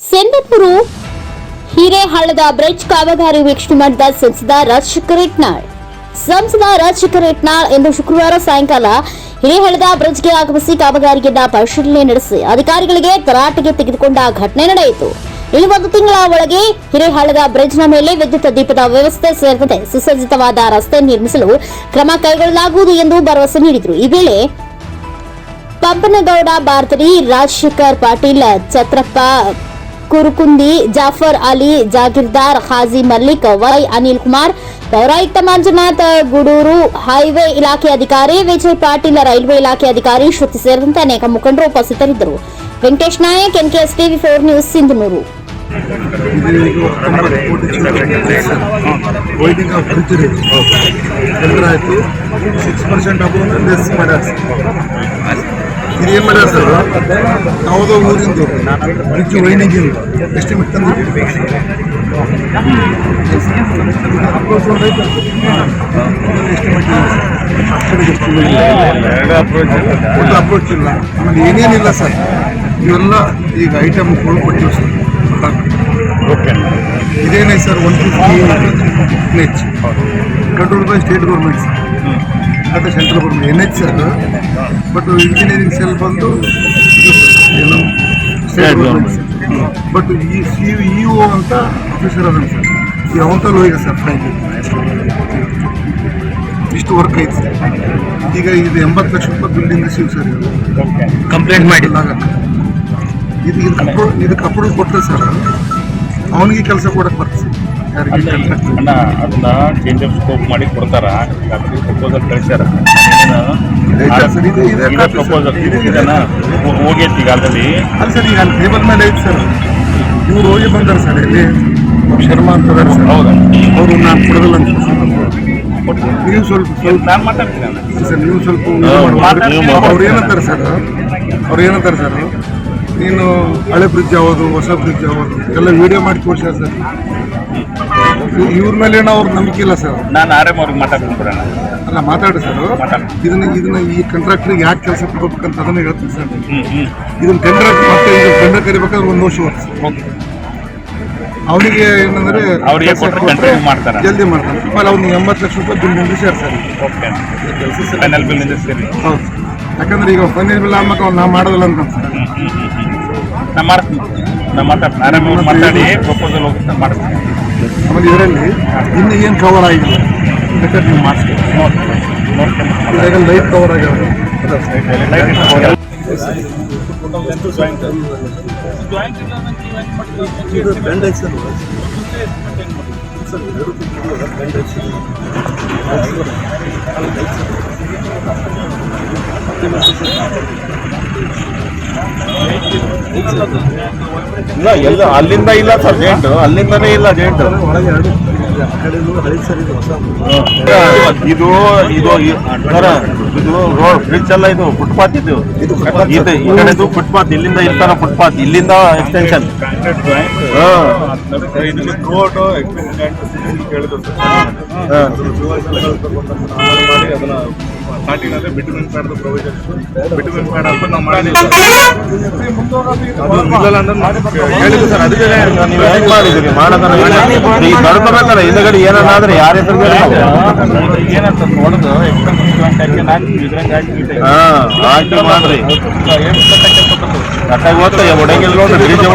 ಸಿಂಧಪುರು ಹಿರೇಹಳ್ಳದ bridge ಕಾಮಗಾರಿ ವೀಕ್ಷಣೆ ಮಾಡಿದ ಸಂಸದ ರಾಜಶೇಖರ್ ಇಟ್ನಾಳ್ ಸಂಸದ ರಾಜಶೇಖರ್ ಇಟ್ನಾಳ್ ಇಂದು ಶುಕ್ರವಾರ ಸಾಯಂಕಾಲ ಹಿರೇಹಳ್ಳದ ಬ್ರಿಡ್ಜ್ಗೆ ಆಗಮಿಸಿ ಕಾಮಗಾರಿಯನ್ನ ಪರಿಶೀಲನೆ ನಡೆಸಿ ಅಧಿಕಾರಿಗಳಿಗೆ ತರಾಟೆಗೆ ತೆಗೆದುಕೊಂಡ ಘಟನೆ ನಡೆಯಿತು. ಇನ್ನು ಒಂದು ತಿಂಗಳ ಒಳಗೆ ಹಿರೇಹಳ್ಳದ ಬ್ರಿಡ್ಜ್ನ ಮೇಲೆ ವಿದ್ಯುತ್ ದೀಪದ ವ್ಯವಸ್ಥೆ ಸೇರಿದಂತೆ ಸುಸಜ್ಜಿತವಾದ ರಸ್ತೆ ನಿರ್ಮಿಸಲು ಕ್ರಮ ಕೈಗೊಳ್ಳಲಾಗುವುದು ಎಂದು ಭರವಸೆ ನೀಡಿದರು. ಈ ವೇಳೆ ಪಂಪನಗೌಡ ಭಾರತರಿ ರಾಜಶೇಖರ್ ಪಾಟೀಲ್, ಛತ್ರಪ್ಪ ಕುರುಕುಂದಿ ಜಾಫರ್ ಅಲಿ ಜಾಗೀರ್ದಾರ್ ಹಾಜಿ ಮಲ್ಲಿಕ್ ವೈ ಅನಿಲ್ ಕುಮಾರ್ ಪೌರಾಯುಕ್ತ ಮಂಜುನಾಥ್ ಗುಡೂರು ಹೈವೇ ಇಲಾಖೆ ಅಧಿಕಾರಿ ವಿಜಯ್ ಪಾಟೀಲ್ ರೈಲ್ವೆ ಇಲಾಖೆ ಅಧಿಕಾರಿ ಶ್ರುತಿ ಸೇರಿದಂತೆ ಅನೇಕ ಮುಖಂಡರು ಉಪಸ್ಥಿತರಿದ್ದರು Venkatesh Nayak NKS TV four news Sindhanur widening of bridge ಎಲ್ಲರ ಆಯಿತು ಸಿಕ್ಸ್ ಪರ್ಸೆಂಟ್ ಮಾಡ್ಯಾರ ಸರ್ ಯಾವುದೋ ಊರಿಂದು. ಬ್ರಿಡ್ಜ್ ವೈಡಿಂಗ್ ಎಷ್ಟು ತಂದು ಒಂದು ಅಪ್ರೋಚ್ ಇಲ್ಲ. ಆಮೇಲೆ ಏನೇನಿಲ್ಲ ಸರ್? ಇವೆಲ್ಲ ಈಗ ಐಟಮ್ ಕೊಟ್ಟಿವಿ ಸರ್. ಓಕೆ ಇದೇನೇ sir one fifty ಪ್ಲೇಚ್ control by state government sir ಮತ್ತು central government N H sir but engineering cell ಬಂದು ಏನು ಸ್ಟೇಟ್ ಗೌರ್ಮೆಂಟ್ ಬಟ್ ಈ ಸಿ ಇ ಒ ಅಂತ ಆಫೀಸರ್ ಅದ ಸರ್ ಈ ಈಗ ಹೋಗಿದೆ ಸರ್ ಫ್ಲೈಟ್ ಇಷ್ಟು ವರ್ಕ್ ಐತೆ ಸರ್ ಈಗ ಇದು ಎಂಬತ್ತು ಲಕ್ಷ ರೂಪಾಯಿ ಬಿಲ್ಡಿಂಗ್ ರಿಸೀವ್ ಸರ್ ಇದು. ಕಂಪ್ಲೇಂಟ್ ಮಾಡಿಲ್ಲ ಇದು ಇದು ಇದಕ್ಕೆ ಅಪ್ರೂವ್ ಇದಕ್ಕೆ ಅಪ್ರೂವ್ ಕೊಟ್ಟರೆ ಸರ್ ಅವನಿಗೆ ಕೆಲಸ ಕೊಡಕ್ಕೆ ಬರ್ತದೆ ಸರ್? ಅಣ್ಣ ಅದನ್ನ ಚೇಂಜ್ ಆಫ್ ಸ್ಕೋಪ್ ಮಾಡಿ ಕೊಡ್ತಾರ. ಈಗಾಗಲೇ ಪ್ರಪೋಸಲ್ ಕಳಿಸ್ಯಾರ. ಪ್ರಪೋಸಲ್ ಹೋಗೈತಿ ಈಗ ಆಲ್ರೆಡಿ ಅಲ್ಲ ಸರ್ ಈಗ ಅಲ್ಲಿ ಟೇಬಲ್ ಮೇಲೆ ಐತೆ ಸರ್. ಇವ್ರು ಹೋಗಿ ಬಂದಾರೆ ಸರ್ ಇಲ್ಲಿ. ಶರ್ಮಾ ಅಂತ ಸರ್. ಹೌದಾ? ಅವರು ನಾನು ಕೊಡೋದಿಲ್ಲ ಅಂತ ನೀವು ಸ್ವಲ್ಪ ಸ್ವಲ್ಪ. ನಾನು ಮಾತಾಡ್ತೀನಿ ಸರ್ ನೀವು ಸ್ವಲ್ಪ. ಅವ್ರು ಏನಂತಾರೆ ಸರ್? ಅವ್ರು ಏನಂತಾರೆ ಸರ್? ನೀನು ಹಳೆ ಬ್ರಿಡ್ಜ್ ಯಾವುದು ಹೊಸ ಬ್ರಿಡ್ಜ್ ಯಾವುದು? ಎಲ್ಲ ವಿಡಿಯೋ ಮಾಡಿ ಕೊಡ್ಸ್ಯಾರ ಸರ್. ಇವ್ರ ಮೇಲೆ ಅವ್ರ ನಂಬಿಕೆ ಇಲ್ಲ ಸರ್. ನಾನು ಆರ್ ಎಂ ಅವ್ರಿಗೆ ಮಾತಾಡ್ಕೊಂಡ್ಬಿಡೋಣ ಅಲ್ಲ ಮಾತಾಡಿ ಸರ್. ಇದನ್ನ ಇದನ್ನ ಈ ಕಾಂಟ್ರಾಕ್ಟ್ರಿಗೆ ಯಾಕೆ ಕೆಲಸ ಕೊಡ್ಬೇಕಂತ ಅದನ್ನ ಹೇಳ್ತೀನಿ ಸರ್. ಇದನ್ನ ಕಂಟ್ರಾಕ್ಟ್ ಮತ್ತೆ ಇದು ಟೆಂಡರ್ ಕರಿಬೇಕಾದ್ರೆ ಒಂದು ವರ್ಷ ಓಕೆ ಅವನಿಗೆ ಏನಂದ್ರೆ ಅವ್ರಿಗೆ ಮಾಡ್ತಾರೆ. ಜಲ್ದಿ ಮಾಡ್ತಾರೆ. ಆಮೇಲೆ ಅವ್ನಿಗೆ ಎಂಬತ್ತು ಲಕ್ಷ ರೂಪಾಯಿ ಬಿಲ್ ನಿಂದಿಸ್ಯಾರ ಸರ್. ಫೈನಲ್ ಬಿಲ್ ಹೌದು ಯಾಕಂದ್ರೆ ಈಗ ಫೈನಲ್ ಬಿಲ್ ಆಮ್ಯಾಕ ಅವ್ನು ನಾ ಮಾಡೋದಿಲ್ಲ ಅಂತ ನಾ ಮಾಡ್ತೀನಿ. ನಾ ಮಾತಾಡ್ತೀನಿ. ಆರ್ ಅವ್ರು ಮಾತಾಡಿ ಪ್ರಪೋಸಲ್ ಹೋಗುತ್ತೆ ಮಾಡ್ತೀನಿ. ಆಮೇಲೆ ಇದರಲ್ಲಿ ಇನ್ನು ಏನು ಕವರ್ ಆಗಿಲ್ಲ ಬೇಕಾದ್ರೆ ನೀವು ಮಾಡಿಸ್ತೀವಿ ಲೈಟ್ ಕವರ್ ಆಗ್ಯಾವ ಇಲ್ಲ ಎಲ್ಲ ಅಲ್ಲಿಂದ ಇಲ್ಲ ಸರ್ ಜೇಂಟ್ ಅಲ್ಲಿಂದನೇ ಇಲ್ಲ ಜೇಂಟ್ ಇದು. ಇದು ಇದು ಈ- ಸರ, ಇದು ರೋಡ್ ಬ್ರಿಡ್ಜ್ ಅಲ್ಲ ಇದು ಫುಟ್ಪಾತ್ ಇದು. ಇದು ಈ ಕಡೆದು ಫುಟ್ಪಾತ್ ಇಲ್ಲಿಂದ ಇರ್ತಾರ ಫುಟ್ಪಾತ್ ಇಲ್ಲಿಂದ ಎಕ್ಸ್ಟೆನ್ಷನ್ ರೋಡ್ ಸ್ಟಾರ್ಟಿಂಗ್ ಅಂದ್ರೆ bitumen pad provision bitumen pad ಅಂತ ನಾವು ಮಾಡಿದ್ವಿ. ಅದು ಇಲ್ಲ ಅಂದ್ರೆ ಹೇಳಿದ್ರು ಸರ್ ಅದಕ್ಕೆ ನೀವು ಹೆಂಗ್ ಮಾಡಿದ್ರಿ ಮಾಡೋದನ್ನ ಈಗ ತಡ್ಕೋಬೇಕಲ್ಲ ಹಿಂದಗಡೆ ಏನಾದ್ರೆ ಯಾರ ಹೆಸರು ಏನಂತ ನೋಡುದು ಎಕ್ಸ್ಟೆನ್ಷನ್ ಹಾಕಿ ಇದ್ರಂಗೆ ಹಾಕಿ ಹಾ ಹಾಕಿ ಮಾಡ್ರಿ ಏನು ಕಟ್ಟಕ್ಕೆ ಕಟ್ಟಾಗಿ ಹೋಗ್ತಾ ಒಡಂಗಿಲ್ಲ ನೋಡ್ರಿ ಬ್ರಿಡ್ಜ್